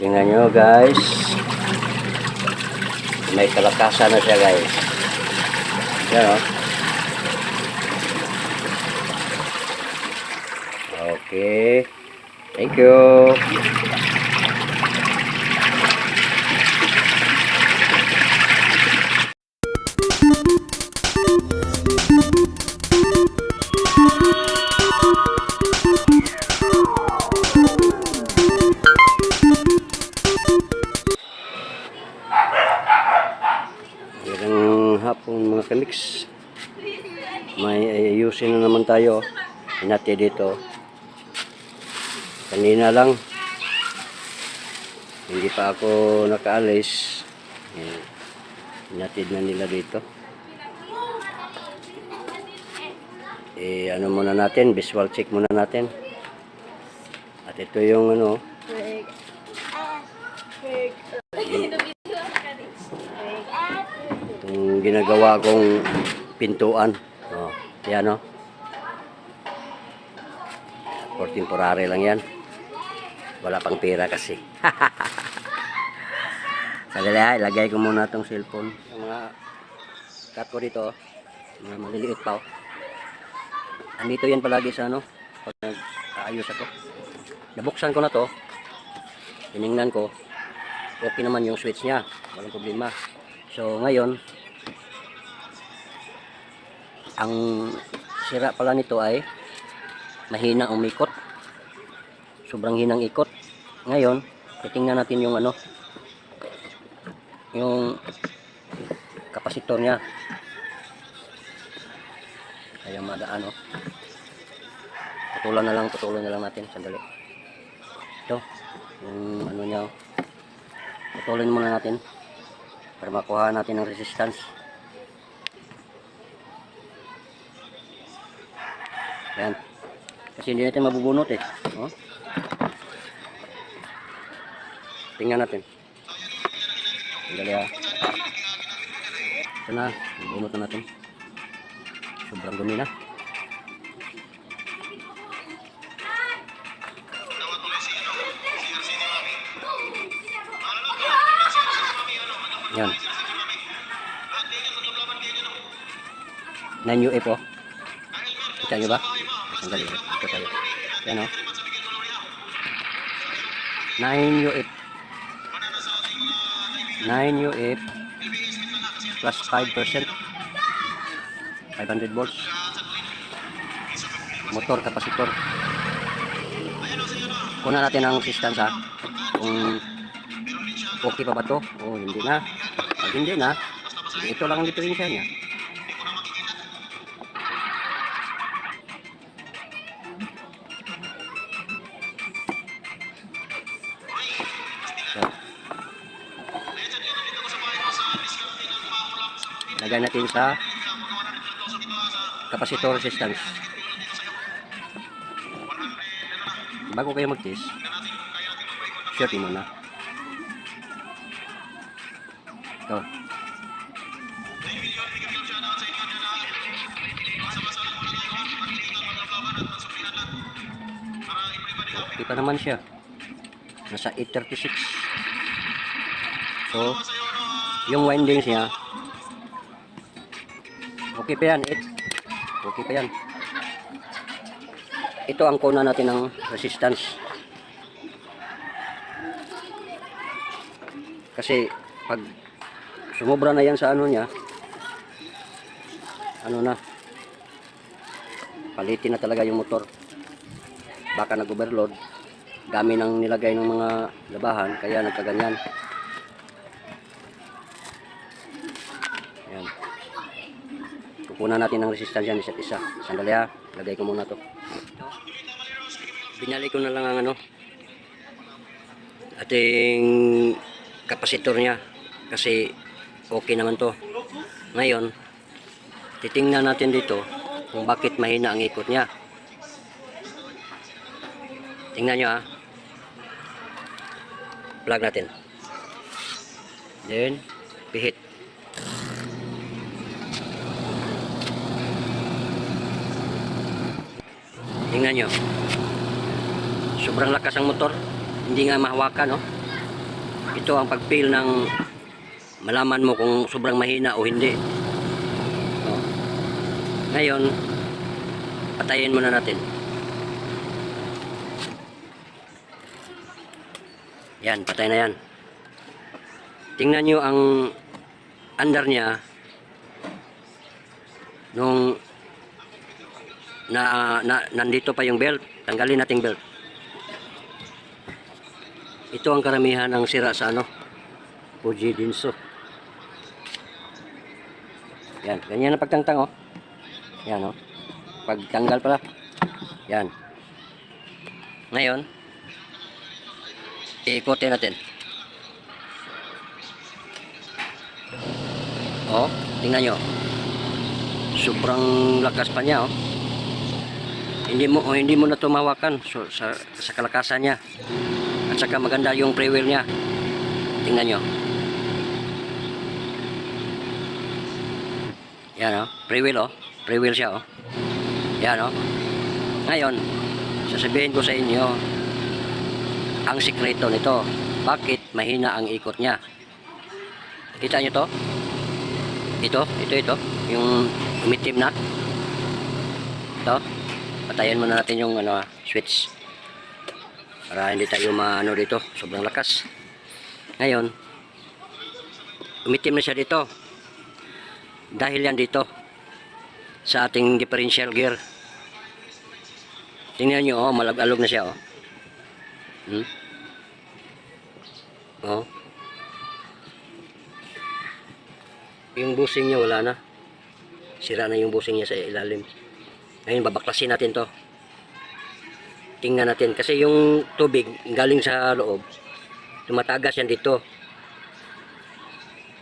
Tingnan nyo guys. May kalakasan na siya guys. Yan o. Okay. Thank you. Hapon mga kamix. May ayusin na naman tayo. Hinati dito. Kanina lang. Hindi pa ako nakaalis. Hinatid na nila dito. Eh, ano muna natin, visual check muna natin. At ito yung ano, ginagawa kong pintuan. Oh, yan oh. For temporary lang yan. Wala pang pera kasi. Sandali ha, ilagay ko muna itong cellphone. Yung mga cut ko dito, oh. mga maliliit pa oh. Andito yan palagi sa ano, pag nag-aayos ako. Nabuksan ko na to. Tiningnan ko. Okay naman yung switch niya. Walang problema. So, ngayon, ang sira pala nito ay mahina umikot. Sobrang hinang ikot. Ngayon, titingnan natin yung ano, yung kapasitor niya. Kaya madaan, oh. Putulan na lang, putulan na lang natin. Sandali. Ito, yung ano niya, oh. Putulin muna natin para makuha natin ang resistance. Yan. Kasi hindi natin mabubunot eh. Oh. Tingnan natin. Sandali ah. Ito na. Bunot na natin. Sobrang dumi na. Yan. 9 UF oh. Kita nyo ba? Sandali. Ito tayo. Yan oh. 9 UF. 9 UF plus 5%. 500 volts. Motor, kapasitor. Kuna natin ang resistance ha. Kung okay pa ba to? O hindi na. Pag hindi na, ito lang ang diferensya niya. Lagay natin sa capacitor resistance. Bago kayo mag-test, short mo na. Ito. Okay pa naman siya. Nasa 836. So, yung windings niya, okay pa yan. 8. Okay pa yan. Ito ang kuna natin ng resistance. Kasi pag sumobra na yan sa ano niya, ano na, palitin na talaga yung motor. Baka nag-overload, dami nang nilagay ng mga labahan, kaya nagkaganyan. Ayan. Kukunan natin ng resistance yan isa't isa. Sandali ha, lagay ko muna to. Binalik ko na lang ang ano, ating kapasitor niya. Kasi okay naman to. Ngayon titingnan natin dito kung bakit mahina ang ikot niya. Tingnan nyo ah plug natin. Then pihit tingnan nyo sobrang lakas ang motor hindi nga mahawakan no ito ang pag-feel ng malaman mo kung sobrang mahina o hindi. Oh. Ngayon, patayin muna natin. Yan, patay na yan. Tingnan nyo ang under niya nung na, na nandito pa yung belt. Tanggalin nating belt. Ito ang karamihan ng sira sa ano, Fuji Dinso. Yan, ganyan ang pagtangtang oh. Yan oh. Pagtanggal pala. Yan. Ngayon, iikotin natin. Oh, tingnan nyo. Sobrang lakas pa niya oh. Hindi mo oh, hindi mo na tumawakan so, sa sa kalakasan niya. At saka maganda yung pre-wheel niya. Tingnan nyo. Yan oh, pre-wheel oh. Pre-wheel siya oh. Yan oh. Ngayon, sasabihin ko sa inyo ang sikreto nito. Bakit mahina ang ikot niya? Kita nyo to? Ito, ito, ito. Yung umitim na. Ito. Patayin muna natin yung ano, switch. Para hindi tayo maano dito. Sobrang lakas. Ngayon, umitim na siya dito. Dahil yan dito. Sa ating differential gear. Tingnan nyo, oh, malag-alog na siya, oh. Hmm? Oh. Yung busing niya wala na. Sira na yung busing niya sa ilalim. Ngayon babaklasin natin to. Tingnan natin kasi yung tubig galing sa loob. Tumatagas yan dito.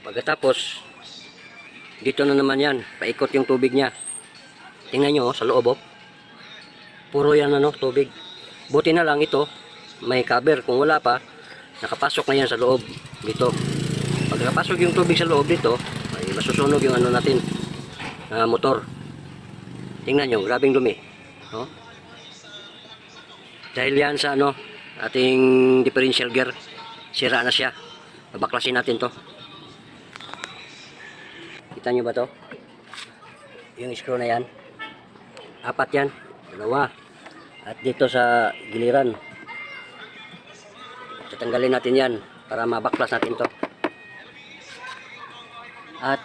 Pagkatapos dito na naman yan. Paikot yung tubig niya. Tingnan nyo oh, sa loob oh. Puro yan ano, tubig. Buti na lang ito, may cover. Kung wala pa, nakapasok na yan sa loob dito. Pag nakapasok yung tubig sa loob dito, ay masusunog yung ano natin, na motor. Tingnan nyo, grabing dumi. No? Dahil yan sa ano, ating differential gear, sira na siya. Babaklasin natin to. Kita nyo ba to? Yung screw na yan. Apat yan. Dalawa. At dito sa giliran. Tatanggalin natin yan para mabaklas natin to. At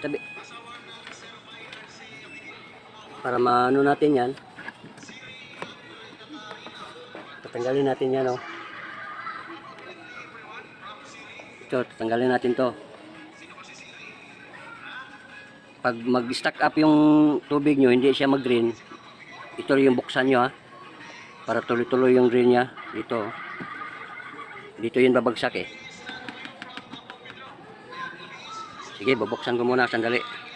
tabi. Para maano natin yan. Tatanggalin natin yan oh. Ito, tatanggalin natin to. Pag mag-stack up yung tubig nyo, hindi siya mag-drain, ito yung buksan nyo ha. Para tuloy-tuloy yung drain niya. Dito. oh. Dito yun babagsak eh. Sige, bubuksan ko muna sandali.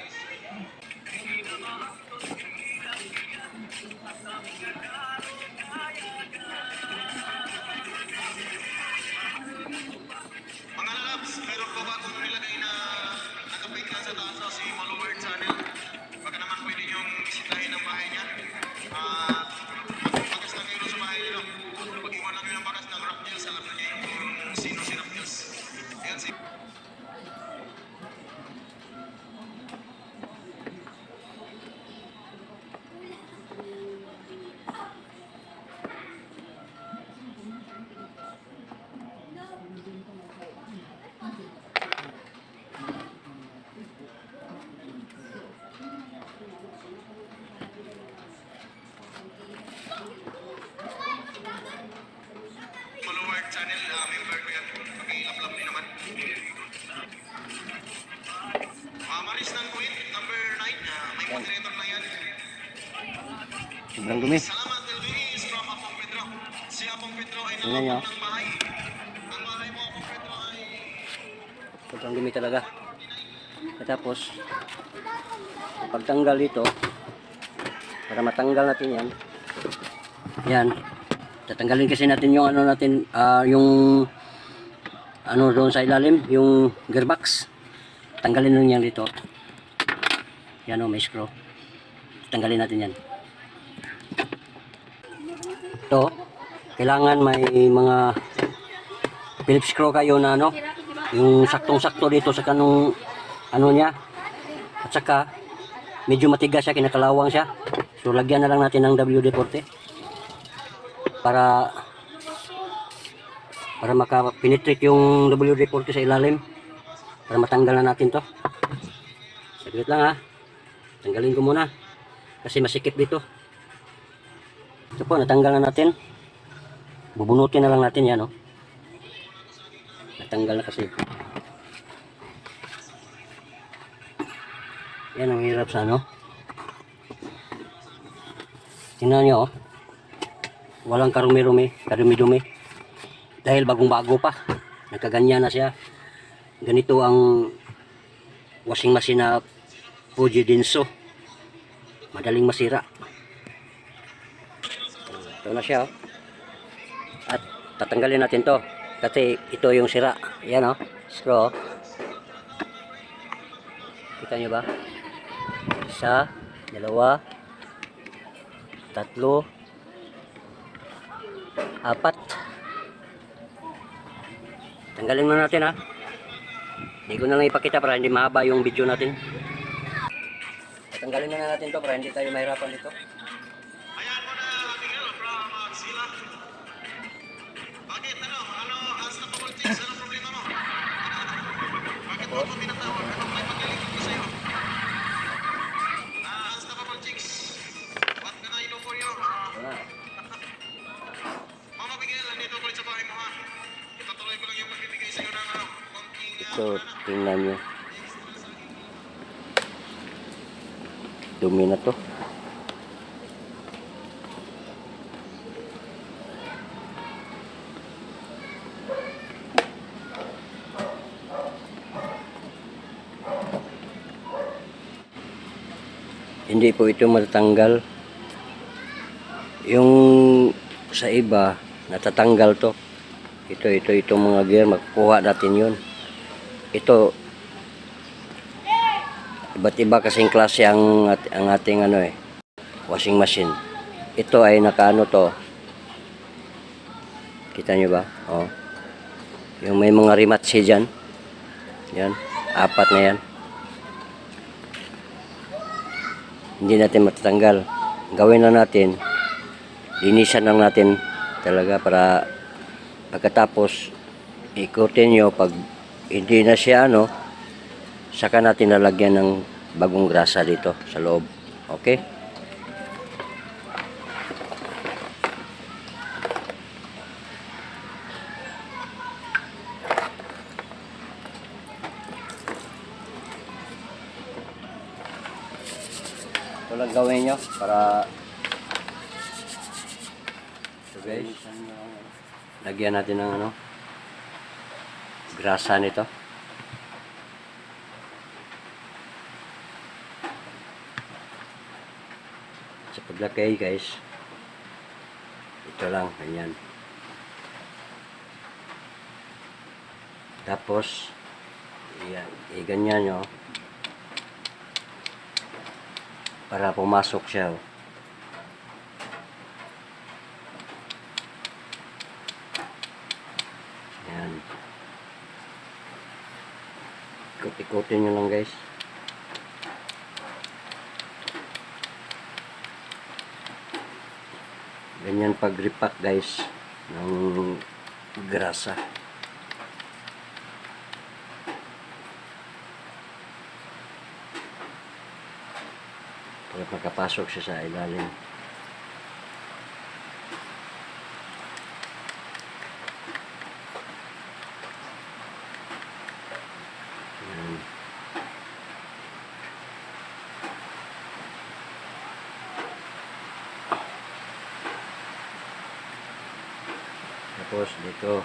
Mo, Apong Pedro, ay Sobrang dumi talaga. At tapos, pagtanggal dito, para matanggal natin yan, yan, tatanggalin kasi natin yung ano natin, ah, yung ano doon sa ilalim, yung gearbox. Tanggalin nun yan dito. Yan o, may screw. Tanggalin natin yan. Ito, kailangan may mga Phillips screw kayo na ano, yung saktong-sakto dito sa kanong ano niya. At saka medyo matigas siya, kinakalawang siya. So lagyan na lang natin ng WD-40 para para maka-penetrate yung WD-40 sa ilalim para matanggal na natin to. Saglit lang ha. Tanggalin ko muna kasi masikip dito. Ito po, natanggal na natin. Bubunutin na lang natin yan, oh. Natanggal na kasi. Yan ang hirap sa ano. Tingnan nyo, oh. Walang karumi-rumi, karumi-dumi. Dahil bagong-bago pa. Nagkaganyan na siya. Ganito ang washing machine na Fuji Denso. Madaling masira. Na siya, oh. At tatanggalin natin to. Kasi ito yung sira. Yan, oh. Straw. Kita nyo ba? Isa, dalawa, tatlo, apat. Tanggalin na natin ha. Hindi ko na lang ipakita para hindi mahaba yung video natin. Tanggalin na natin to para hindi tayo mahirapan dito. Uh, Ito, tingnan nyo. Dumi na to. Hindi po ito matatanggal. Yung sa iba, natatanggal to. Ito, ito, itong mga gear, magkuha natin yun. Ito, iba't iba kasing klase ang, ang ating ano eh, washing machine. Ito ay nakaano to. Kita nyo ba? Oh. Yung may mga rimatsi dyan. Yan. Apat na yan. Hindi natin matatanggal. Gawin na natin. Linisan lang natin talaga para pagkatapos ikutin nyo pag hindi na siya ano saka natin lalagyan ng bagong grasa dito sa loob okay ito lang gawin nyo para so lagyan natin ng ano grasa nito. Sa paglagay guys ito lang ganyan tapos yan, i-ganyan nyo para pumasok siya oh. yan ikot-ikotin nyo lang guys. Ganyan pag repack guys ng grasa para makapasok siya sa ilalim. Tapos dito.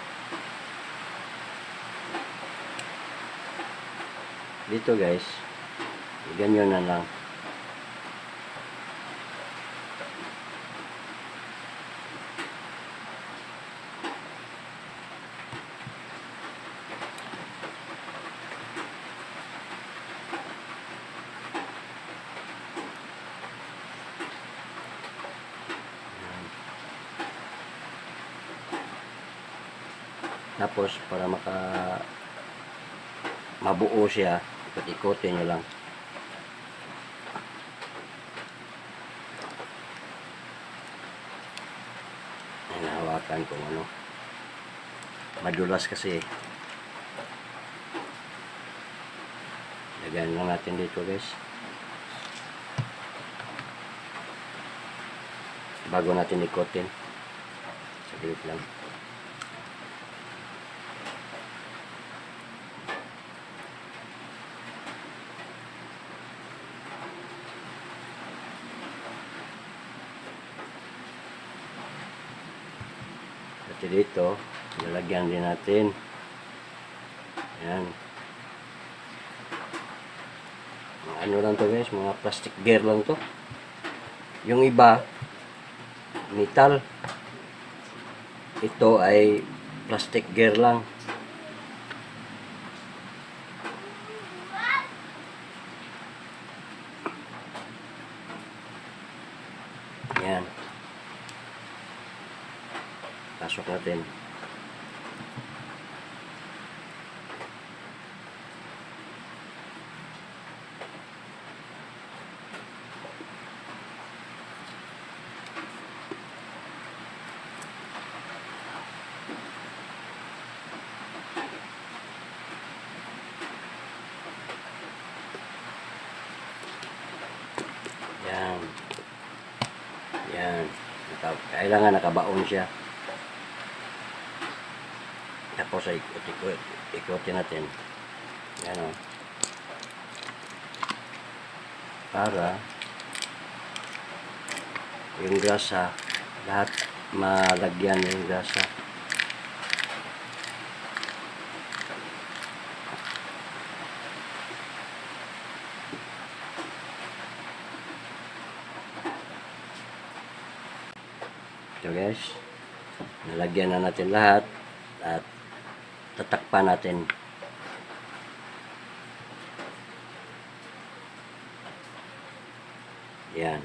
Dito guys. Ganyan na lang. Tapos, para maka mabuo siya, ikot-ikotin nyo lang. Ay, nahawakan kung ano. Madulas kasi. Lagyan lang natin dito guys. Bago natin ikotin. Saglit lang. At dito, lalagyan din natin. Yan. Ano lang to guys, mga plastic gear lang to. Yung iba, metal. Ito ay plastic gear lang. Yan. Pasok natin. Yan. Yan. Kailangan nakabaon siya. Tapos ay ikot-ikot. Ikotin natin. Yan. Para yung grasa, lahat malagyan yung grasa. Ito guys. Nalagyan na natin lahat at tatakpan natin. Yan.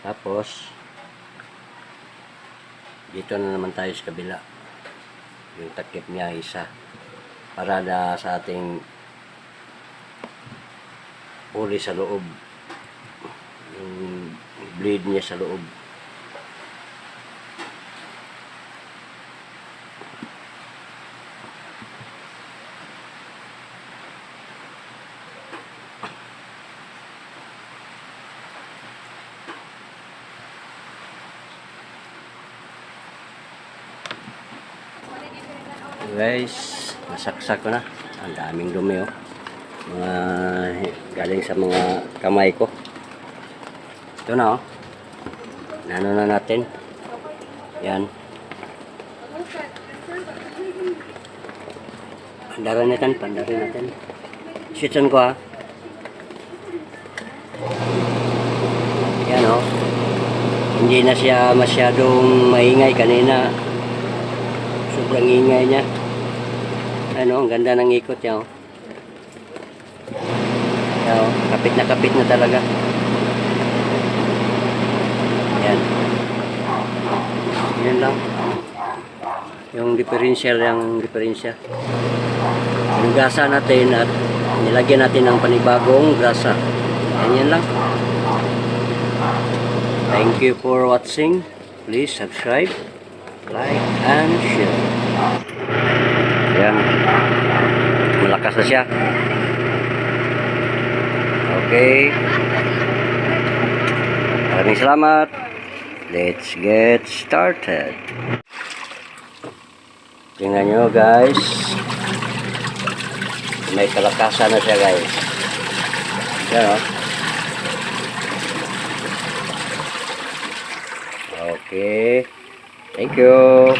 Tapos dito na naman tayo sa kabila. Yung takip niya isa para na sa ating uli sa loob yung blade niya sa loob. Guys, nasaksak ko na. Ang daming dumi oh. Mga galing sa mga kamay ko. Ito na oh. Nano na natin. Yan. Pandaran natin, pandaran natin. Switchan ko ha. Yan oh. Hindi na siya masyadong maingay kanina. Sobrang ingay niya. Ano, ang ganda ng ikot niya oh. Yan, oh. Kapit na kapit na talaga. Yan. Yan lang. Yung differential, yung diferensya. Yung gasa natin at nilagyan natin ng panibagong grasa. Yan yan lang. Thank you for watching. Please subscribe, like, and share. Malakas na siya. Okay. Maraming salamat. Let's get started. Tingnan nyo guys. May kalakasan na siya guys. Yan o. Okay. Thank you.